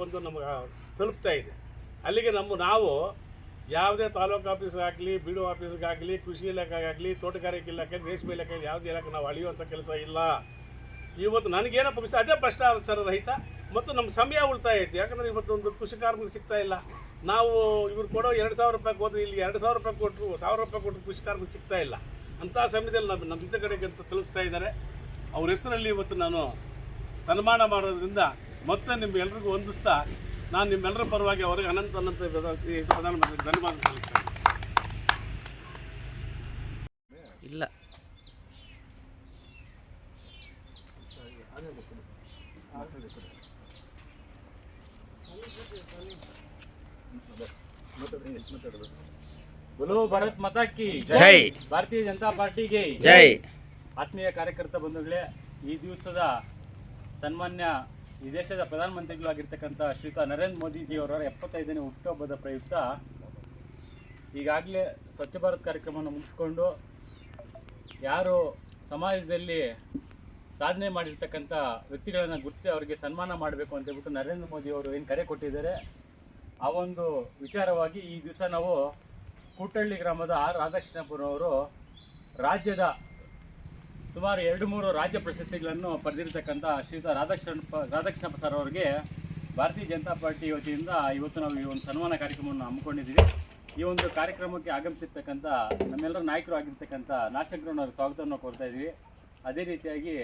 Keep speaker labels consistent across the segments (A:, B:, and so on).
A: ಬಂದು ನಮಗೆ ತಲುಪ್ತಾ ಇದೆ. ಅಲ್ಲಿಗೆ ನಮ್ಮ ನಾವು ಯಾವುದೇ ತಾಲೂಕು ಆಫೀಸ್ಗಾಗಲಿ ಬಿ ಡಿ ಆಫೀಸ್ಗಾಗಲಿ, ಕೃಷಿ ಇಲಾಖೆಗಾಗಲಿ, ತೋಟಗಾರಿಕೆ ಇಲಾಖೆ, ರೇಷ್ಮೆ ಇಲಾಖೆ ಯಾವುದೇ ಇಲಾಖೆ ನಾವು ಅಳಿಯುವಂಥ ಕೆಲಸ ಇಲ್ಲ. ಇವತ್ತು ನನಗೇನಪ್ಪ ವಿಷಯ ಅದೇ ಭ್ರಷ್ಟಾಚಾರ ರಹಿತ ಮತ್ತು ನಮ್ಮ ಸಮಯ ಉಳಿತಾಯ ಐತಿ ಯಾಕಂದರೆ ಇವತ್ತು ಒಂದು ಕೃಷಿ ಕಾರ್ಮಿಕ ಸಿಗ್ತಾ ಇಲ್ಲ. ನಾವು ಇವ್ರು ಕೊಡೋ ಎರಡು ಸಾವಿರ ರೂಪಾಯಿ ಹೋದ್ರೆ ಇಲ್ಲಿ ಎರಡು ಸಾವಿರ ರೂಪಾಯಿ ಕೊಟ್ಟರು ಸಾವಿರ ರೂಪಾಯಿ ಕೊಟ್ಟರು ಕೃಷಿ ಕಾರ್ಮಿಕ ಸಿಗ್ತಾ ಇಲ್ಲ. ಅಂಥ ಸಮಯದಲ್ಲಿ ನಮ್ಮ ನಮ್ಮ ಕಡೆಗೆ ಅಂತ ತಲುಪ್ತಾ ಇದ್ದಾರೆ. ಅವ್ರ ಹೆಸರಲ್ಲಿ ಇವತ್ತು ನಾನು ಸನ್ಮಾನ ಮಾಡೋದ್ರಿಂದ ಮತ್ತೆ ನಿಮ್ಮೆಲ್ಲರಿಗೂ ವಂದಿಸ್ತಾ ನಾನು ನಿಮ್ಮೆಲ್ಲರ ಪರವಾಗಿ ಅವರಿಗೆ ಅನಂತ ಅನಂತ ಪ್ರಧಾನಮಂತ್ರಿ ಧನ್ಯವಾದ ಸಲ್ಲಿಸ್ತೇನೆ
B: ಇಲ್ಲ.
C: ಭಾರತ್ ಮತಕ್ಕೆ
B: ಜೈ.
C: ಭಾರತೀಯ ಜನತಾ ಪಾರ್ಟಿಗೆ
B: ಜೈ.
C: ಆತ್ಮೀಯ ಕಾರ್ಯಕರ್ತ ಬಂಧುಗಳೇ ಈ ದಿವಸದ ಸನ್ಮಾನ್ಯ ಈ ದೇಶದ ಪ್ರಧಾನಮಂತ್ರಿಗಳಾಗಿರ್ತಕ್ಕಂಥ ಶ್ರೀಯುತ ನರೇಂದ್ರ ಮೋದಿಜಿಯವರ ಎಪ್ಪತ್ತೈದನೇ ಹುಟ್ಟುಹಬ್ಬದ ಪ್ರಯುಕ್ತ ಈಗಾಗಲೇ ಸ್ವಚ್ಛ ಭಾರತ್ ಕಾರ್ಯಕ್ರಮವನ್ನು ಮುಗಿಸ್ಕೊಂಡು ಯಾರು ಸಮಾಜದಲ್ಲಿ ಸಾಧನೆ ಮಾಡಿರ್ತಕ್ಕಂಥ ವ್ಯಕ್ತಿಗಳನ್ನು ಗುರುತಿಸಿ ಅವರಿಗೆ ಸನ್ಮಾನ ಮಾಡಬೇಕು ಅಂತ ಹೇಳ್ಬಿಟ್ಟು ನರೇಂದ್ರ ಮೋದಿ ಅವರು ಏನು ಕರೆ ಕೊಟ್ಟಿದ್ದಾರೆ, ಆ ಒಂದು ವಿಚಾರವಾಗಿ ಈ ದಿವಸ ನಾವು ಕೂಟಳ್ಳಿ ಗ್ರಾಮದ ಆರ್ ರಾಧಾಕೃಷ್ಣಪುರವರು ರಾಜ್ಯದ ಸುಮಾರು ಎರಡು ಮೂರು ರಾಜ್ಯ ಪ್ರಶಸ್ತಿಗಳನ್ನು ಪಡೆದಿರತಕ್ಕಂಥ ಶ್ರೀಯುತ ರಾಧಾಕೃಷ್ಣ ರಾಧಾಕೃಷ್ಣಪ್ಪ ಸರ್ ಅವರಿಗೆ ಭಾರತೀಯ ಜನತಾ ಪಾರ್ಟಿ ವತಿಯಿಂದ ಇವತ್ತು ನಾವು ಈ ಒಂದು ಸನ್ಮಾನ ಕಾರ್ಯಕ್ರಮವನ್ನು ಹಮ್ಮಿಕೊಂಡಿದ್ದೀವಿ. ಈ ಒಂದು ಕಾರ್ಯಕ್ರಮಕ್ಕೆ ಆಗಮಿಸಿರ್ತಕ್ಕಂಥ ನಮ್ಮೆಲ್ಲರ ನಾಯಕರು ಆಗಿರ್ತಕ್ಕಂಥ ನಾಶಕರನ್ನ ಸ್ವಾಗತವನ್ನು ಕೋರ್ತಾ ಇದ್ದೀವಿ. ಅದೇ ರೀತಿಯಾಗಿ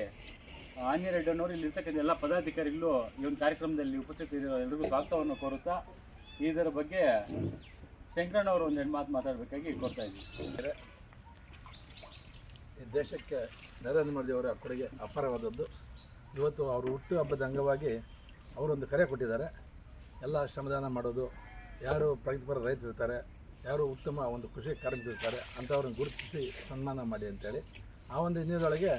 C: ಆಂಜನೇಯ ರೆಡ್ಡಿಯವರು ಇಲ್ಲಿ ಇರ್ತಕ್ಕಂಥ ಎಲ್ಲ ಪದಾಧಿಕಾರಿಗಳು ಈ ಒಂದು ಕಾರ್ಯಕ್ರಮದಲ್ಲಿ ಉಪಸ್ಥಿತರಿರೋ ಎಲ್ರಿಗೂ ಸ್ವಾಗತವನ್ನು ಕೋರುತ್ತಾ, ಇದರ ಬಗ್ಗೆ ಶಂಕರಣ್ಣವರು ಒಂದು ಎರಡು ಮಾತು ಮಾತಾಡಬೇಕಾಗಿ ಕೋರ್ತಾ ಇದ್ದೀವಿ.
D: ಈ ದೇಶಕ್ಕೆ ನರೇಂದ್ರ ಮೋದಿಯವರ ಕೊಡುಗೆ ಅಪಾರವಾದದ್ದು. ಇವತ್ತು ಅವರು ಹುಟ್ಟು ಹಬ್ಬದ ಅಂಗವಾಗಿ ಅವರೊಂದು ಕರೆ ಕೊಟ್ಟಿದ್ದಾರೆ. ಎಲ್ಲ ಶ್ರಮದಾನ ಮಾಡೋದು, ಯಾರು ಪ್ರಗತಿಪರ ರೈತರು ಇರ್ತಾರೆ, ಯಾರು ಉತ್ತಮ ಒಂದು ಕೃಷಿ ಕಾರ್ಮಿಕರಿರ್ತಾರೆ ಅಂಥವ್ರನ್ನ ಗುರುತಿಸಿ ಸನ್ಮಾನ ಮಾಡಿ ಅಂತೇಳಿ. ಆ ಒಂದು ಹಿನ್ನೆಲೆಯೊಳಗೆ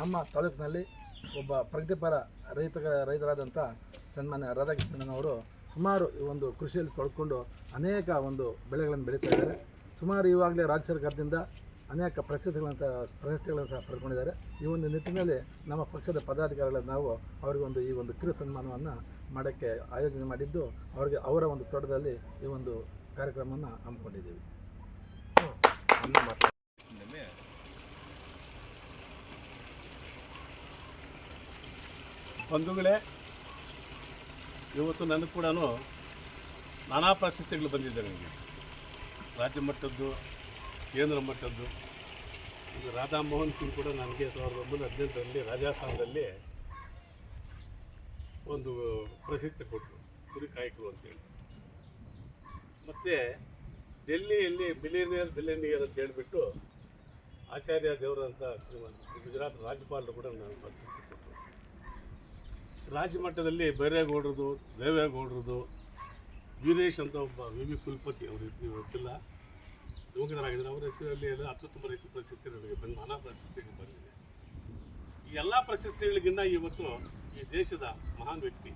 D: ನಮ್ಮ ತಾಲೂಕಿನಲ್ಲಿ ಒಬ್ಬ ಪ್ರಗತಿಪರ ರೈತ ರೈತರಾದಂಥ ಸನ್ಮಾನ್ಯ ರಾಧಾಕೃಷ್ಣನವರು ಸುಮಾರು ಈ ಒಂದು ಕೃಷಿಯಲ್ಲಿ ತೊಳ್ಕೊಂಡು ಅನೇಕ ಒಂದು ಬೆಳೆಗಳನ್ನು ಬೆಳೀತಾ ಇದ್ದಾರೆ. ಸುಮಾರು ಇವಾಗಲೇ ರಾಜ್ಯ ಸರ್ಕಾರದಿಂದ ಅನೇಕ ಪ್ರಶಸ್ತಿಗಳಂತ ಪ್ರಶಸ್ತಿಗಳನ್ನು ಸಹ ಪಡ್ಕೊಂಡಿದ್ದಾರೆ ಈ ಒಂದು ನಿಟ್ಟಿನಲ್ಲಿ ನಮ್ಮ ಪಕ್ಷದ ಪದಾಧಿಕಾರಿಗಳ ನಾವು ಅವರಿಗೆ ಒಂದು ಈ ಒಂದು ಕಿರು ಸನ್ಮಾನವನ್ನು ಮಾಡೋಕ್ಕೆ ಆಯೋಜನೆ ಮಾಡಿದ್ದು, ಅವರಿಗೆ ಅವರ ಒಂದು ತೋಟದಲ್ಲಿ ಈ ಒಂದು ಕಾರ್ಯಕ್ರಮವನ್ನು ಹಮ್ಮಿಕೊಂಡಿದ್ದೀವಿ.
A: ಬಂಧುಗಳೇ, ಇವತ್ತು ನನಗೆ ಕೂಡ ನಾನಾ ಪ್ರಶಸ್ತಿಗಳು ಬಂದಿದೆ ನನಗೆ. ರಾಜ್ಯ ಮಟ್ಟದ್ದು ಕೇಂದ್ರ ಮಟ್ಟದ್ದು. ರಾಧಾಮೋಹನ್ ರಾಧಾ ಮೋಹನ್ ಸಿಂಗ್ ಕೂಡ ನನಗೆ ಸಾವಿರದ ಒಂಬೈನೂರ ಹದಿನೆಂಟರಲ್ಲಿ ರಾಜಸ್ಥಾನದಲ್ಲಿ ಒಂದು ಪ್ರಶಸ್ತಿ ಕೊಟ್ಟರು ಕುರಿ ಕಾಯಕರು ಅಂತೇಳಿ. ಮತ್ತು ಡೆಲ್ಲಿಯಲ್ಲಿ ಬಿಲಿಯನಿಯರ್ ಬಿಲಿಯನಿಯರ್ ಅಂತ ಹೇಳಿಬಿಟ್ಟು ಆಚಾರ್ಯ ದೇವರಂತ ಶ್ರೀಮಂತ ಗುಜರಾತ್ ರಾಜ್ಯಪಾಲರು ಕೂಡ ನಾನು ಪ್ರಶಸ್ತಿ ಕೊಟ್ಟರು ರಾಜ್ಯ ಮಟ್ಟದಲ್ಲಿ ಬೈರೇಗೌಡರದು ದೇವೇಗೌಡರದು, ವೀರೇಶ್ ಅಂತ ಒಬ್ಬ ವಿ ವಿ ಕುಲಪತಿ ಅವರು ನೀವು ಯುವಕರಾಗಿದ್ದಾರೆ ಅವರ ಹೆಸರಲ್ಲಿ ಎಲ್ಲ ಅತ್ಯುತ್ತಮ ರೈತ ಪ್ರಶಸ್ತಿ ನನಗೆ ಬಂದು ನಾನಾ ಪ್ರಶಸ್ತಿಗಳು ಬಂದಿದೆ. ಈ ಎಲ್ಲ ಪ್ರಶಸ್ತಿಗಳಿಗಿಂತ ಇವತ್ತು ಈ ದೇಶದ ಮಹಾನ್ ವ್ಯಕ್ತಿ,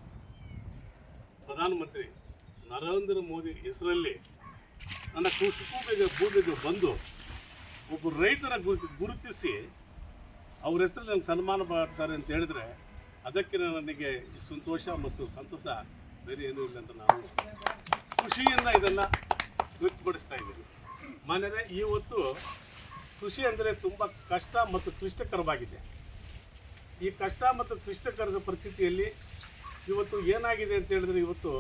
A: ಪ್ರಧಾನಮಂತ್ರಿ ನರೇಂದ್ರ ಮೋದಿ ಹೆಸರಲ್ಲಿ ನನ್ನ ಕೃಷಿ ಭೂಮಿಗೆ ಭೂಮಿಗೆ ಬಂದು ಒಬ್ಬ ರೈತರ ಗುರು, ಗುರುತಿಸಿ ಅವ್ರ ಹೆಸರಲ್ಲಿ ನನಗೆ ಸನ್ಮಾನ ಮಾಡ್ತಾರೆ ಅಂತ ಹೇಳಿದ್ರೆ ಅದಕ್ಕೆ ನನಗೆ ಸಂತೋಷ ಮತ್ತು ಸಂತಸ ಬೇರೆ ಏನೂ ಇಲ್ಲ ಅಂತ ನಾನು ಖುಷಿಯಿಂದ ಇದನ್ನು ವ್ಯಕ್ತಪಡಿಸ್ತಾ ಇದ್ದೀನಿ. ಮಾನ್ಯರೇ ಇವತ್ತು ಕೃಷಿ ಅಂದರೆ ತುಂಬ ಕಷ್ಟ ಮತ್ತು ಕ್ಲಿಷ್ಟಕರವಾಗಿದೆ. ಈ ಕಷ್ಟ ಮತ್ತು ಕ್ಲಿಷ್ಟಕರದ ಪರಿಸ್ಥಿತಿಯಲ್ಲಿ ಇವತ್ತು ಏನಾಗಿದೆ ಅಂತ ಹೇಳಿದ್ರೆ ಇವತ್ತು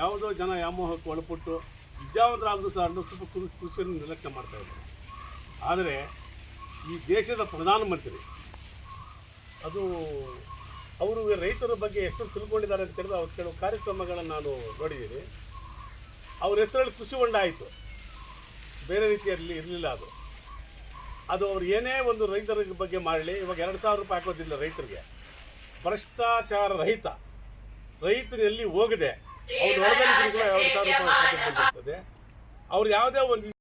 A: ಯಾವುದೋ ಜನ ವ್ಯಾಮೋಹಕ್ಕೆ ಒಳಪಟ್ಟು ವಿದ್ಯಾವಂತರಾದರೂ ಸಹ ಸ್ವಲ್ಪ ಕೃಷಿಯನ್ನು ನಿರ್ಲಕ್ಷ್ಯ ಮಾಡ್ತಾ ಇದ್ದಾರೆ. ಆದರೆ ಈ ದೇಶದ ಪ್ರಧಾನಮಂತ್ರಿ ಅದು ಅವರು ರೈತರ ಬಗ್ಗೆ ಎಷ್ಟು ತಿಳ್ಕೊಂಡಿದ್ದಾರೆ ಅಂತ ಹೇಳಿದ್ರೆ ಅವ್ರು ಕೆಲವು ಕಾರ್ಯಕ್ರಮಗಳನ್ನು ನಾನು ನೋಡಿದ್ದೀನಿ. ಅವ್ರ ಹೆಸರಲ್ಲಿ ಕೃಷಿ ಹೊಂಡ ಆಯಿತು. ಬೇರೆ ರೀತಿಯಲ್ಲಿ ಇರಲಿಲ್ಲ ಅದು. ಅದು ಅವ್ರು ಏನೇ ಒಂದು ರೈತರ ಬಗ್ಗೆ ಮಾಡಲಿ, ಇವಾಗ ಎರಡು ಸಾವಿರ ರೂಪಾಯಿ ಹಾಕೋದಿಲ್ಲ ರೈತರಿಗೆ. ಭ್ರಷ್ಟಾಚಾರ ರಹಿತ. ರೈತರಲ್ಲಿ ಹೋಗದೆ? ಅವ್ರು ಎರಡು ಸಾವಿರ ರೂಪಾಯಿ ಅವ್ರು ಯಾವುದೇ ಒಂದು